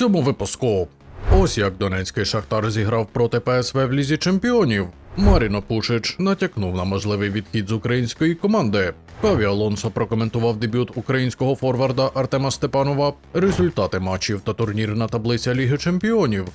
цьому випуску. Ось як Донецький Шахтар зіграв проти ПСВ в лізі чемпіонів. Маріно Пушич натякнув на можливий відхід з української команди. Каві Алонсо прокоментував дебют українського форварда Артема Степанова, результати матчів та турнірна таблиця Ліги Чемпіонів.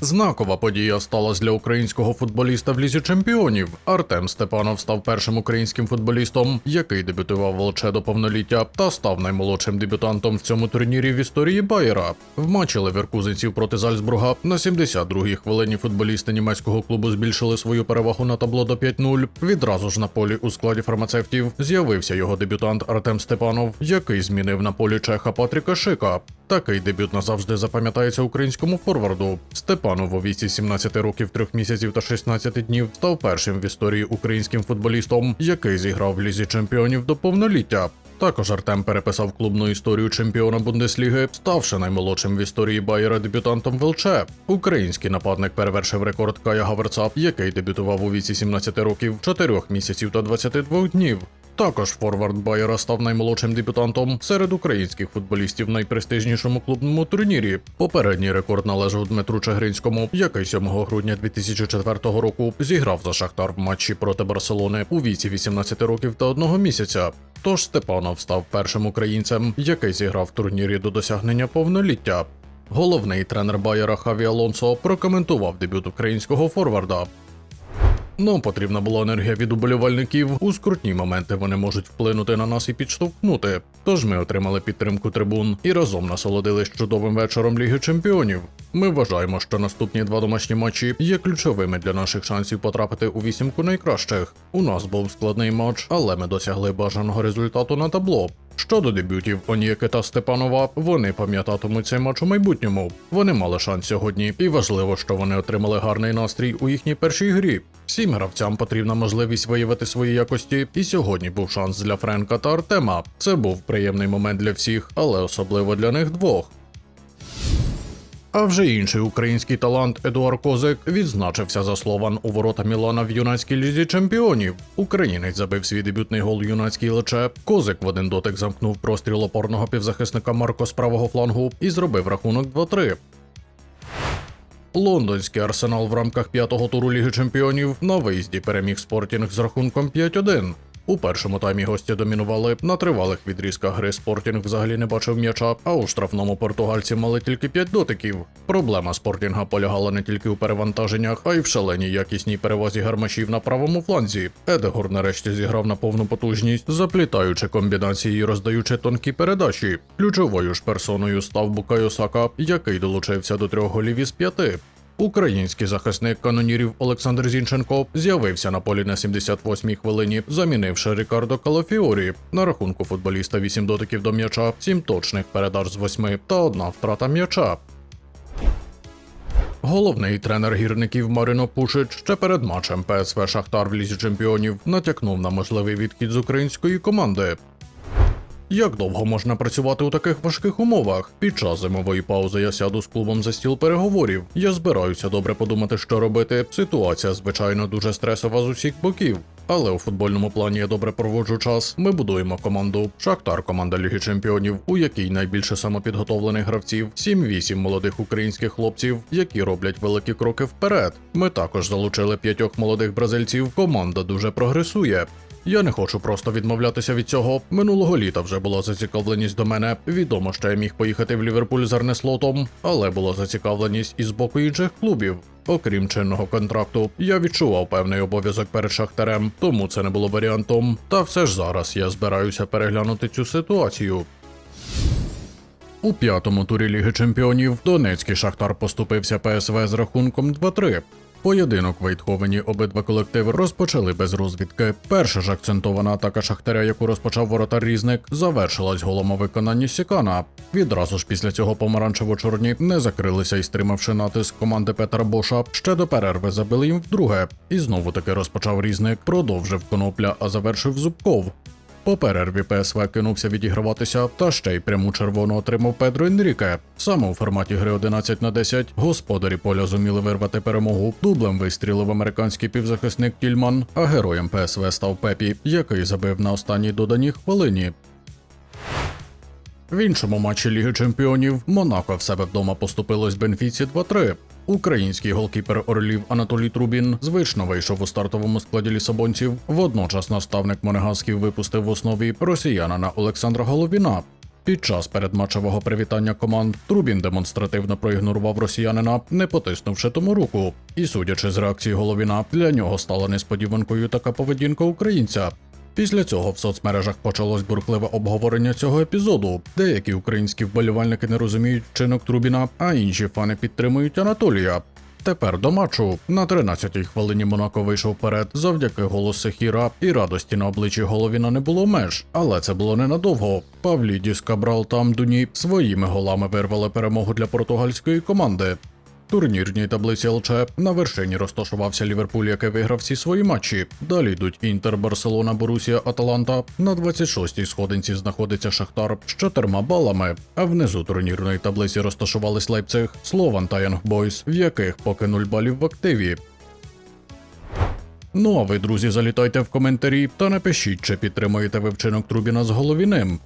Знакова подія сталася для українського футболіста в лізі чемпіонів. Артем Степанов став першим українським футболістом, який дебютував в ЛЧ до повноліття, та став наймолодшим дебютантом в цьому турнірі в історії Байера. В матчі леверкузенців проти Зальцбурга на 72-й хвилині футболісти німецького клубу збільшили свою перевагу на табло до 5-0. Відразу ж на полі у складі фармацевтів з'явився його дебютант Артем Степанов, який змінив на полі чеха Патріка Шика. Такий дебют назавжди запам'ятається українському форварду. Степанов у віці 17 років 3 місяців та 16 днів став першим в історії українським футболістом, який зіграв в лізі чемпіонів до повноліття. Також Артем переписав клубну історію чемпіона Бундесліги, ставши наймолодшим в історії Байера дебютантом в ЛЧ. Український нападник перевершив рекорд Кая Хаверца, який дебютував у віці 17 років, 4 місяців та 22 днів. Також форвард Байера став наймолодшим дебютантом серед українських футболістів в найпрестижнішому клубному турнірі. Попередній рекорд належав Дмитру Чагринському, який 7 грудня 2004 року зіграв за Шахтар в матчі проти Барселони у віці 18 років та одного місяця. Тож Степанов став першим українцем, який зіграв в турнірі до досягнення повноліття. Головний тренер Байера Хаві Алонсо прокоментував дебют українського форварда. Нам потрібна була енергія від уболівальників. У скрутні моменти вони можуть вплинути на нас і підштовхнути. Тож ми отримали підтримку трибун і разом насолодились чудовим вечором Ліги Чемпіонів. Ми вважаємо, що наступні два домашні матчі є ключовими для наших шансів потрапити у вісімку найкращих. У нас був складний матч, але ми досягли бажаного результату на табло. Щодо дебютів Оніки та Степанова, вони пам'ятатимуть цей матч у майбутньому. Вони мали шанс сьогодні, і важливо, що вони отримали гарний настрій у їхній першій грі. Всім гравцям потрібна можливість виявити свої якості, і сьогодні був шанс для Френка та Артема. Це був приємний момент для всіх, але особливо для них двох. А вже інший український талант Едуард Козик відзначився за слован у ворота Мілана в юнацькій лізі чемпіонів. Українець забив свій дебютний гол юнацькій лече. Козик в один дотик замкнув простріл опорного півзахисника Марко з правого флангу і зробив рахунок 2-3. Лондонський арсенал в рамках п'ятого туру Ліги Чемпіонів на виїзді переміг Спортінг з рахунком 5-1. У першому таймі гості домінували на тривалих відрізках гри Спортінг взагалі не бачив м'яча, а у штрафному португальці мали тільки 5 дотиків. Проблема Спортінга полягала не тільки у перевантаженнях, а й в шаленій якісній перевазі гармашів на правому фланзі. Едегор нарешті зіграв на повну потужність, заплітаючи комбінації і роздаючи тонкі передачі. Ключовою ж персоною став Букайо Сака, який долучився до трьох голів із п'яти. Український захисник канонірів Олександр Зінченко з'явився на полі на 78-й хвилині, замінивши Рікардо Калафіорі. На рахунку футболіста 8 дотиків до м'яча, 7 точних передач з 8 та одна втрата м'яча. Головний тренер гірників Марино Пушич ще перед матчем ПСВ Шахтар в лізі чемпіонів натякнув на можливий відхід з української команди. Як довго можна працювати у таких важких умовах? Під час зимової паузи я сяду з клубом за стіл переговорів. Я збираюся добре подумати, що робити. Ситуація, звичайно, дуже стресова з усіх боків. Але у футбольному плані я добре проводжу час. Ми будуємо команду. Шахтар, команда Ліги Чемпіонів, у якій найбільше самопідготовлених гравців, 7-8 молодих українських хлопців, які роблять великі кроки вперед. Ми також залучили п'ятьох молодих бразильців. Команда дуже прогресує. Я не хочу просто відмовлятися від цього. Минулого літа вже була зацікавленість до мене. Відомо, що я міг поїхати в Ліверпуль з Арнеслотом, але була зацікавленість і з боку інших клубів. Окрім чинного контракту, я відчував певний обов'язок перед шахтарем, тому це не було варіантом. Та все ж зараз я збираюся переглянути цю ситуацію. У п'ятому турі Ліги Чемпіонів Донецький Шахтар поступився ПСВ з рахунком 2-3. Поєдинок в Ейтховені обидва колективи розпочали без розвідки. Перша ж акцентована атака Шахтаря, яку розпочав воротар Різник, завершилась голом виконанні Сікана. Відразу ж після цього помаранчево-чорні не закрилися і стримавши натиск команди Петра Боша, ще до перерви забили їм вдруге. І знову таки розпочав Різник, продовжив конопля, а завершив Зубков. По перерві ПСВ кинувся відіграватися, та ще й пряму червону отримав Педро Енріке. Саме у форматі гри 11 на 10 господарі поля зуміли вирвати перемогу. Дублем вистрілив американський півзахисник Тільман, а героєм ПСВ став Пепі, який забив на останній доданій хвилині. В іншому матчі Ліги Чемпіонів Монако в себе вдома поступилось Бенфіці 2-3. Український голкіпер Орлів Анатолій Трубін звично вийшов у стартовому складі лісабонців. Водночас наставник Монегасків випустив в основі росіянина Олександра Головіна. Під час передматчевого привітання команд Трубін демонстративно проігнорував росіянина, не потиснувши тому руку. І судячи з реакції Головіна, для нього стала несподіванкою така поведінка українця. Після цього в соцмережах почалось бурхливе обговорення цього епізоду. Деякі українські вболівальники не розуміють вчинок Трубіна, а інші фани підтримують Анатолія. Тепер до матчу на 13-й хвилині Монако вийшов вперед завдяки голос Сехіра, і радості на обличчі Головіна не було меж, але це було ненадовго. Павлідіс, Кабрал та Амдуні своїми голами вирвали перемогу для португальської команди. Турнірній таблиці ЛЧ на вершині розташувався Ліверпуль, який виграв всі свої матчі. Далі йдуть Інтер, Барселона, Борусія, Аталанта. На 26-й сходинці знаходиться Шахтар з чотирма балами. А внизу турнірної таблиці розташувались Лейпциг, Слован та Янгбойс, в яких поки 0 балів в активі. Ну а ви, друзі, залітайте в коментарі та напишіть, чи підтримуєте ви вчинок Трубіна з Головіним.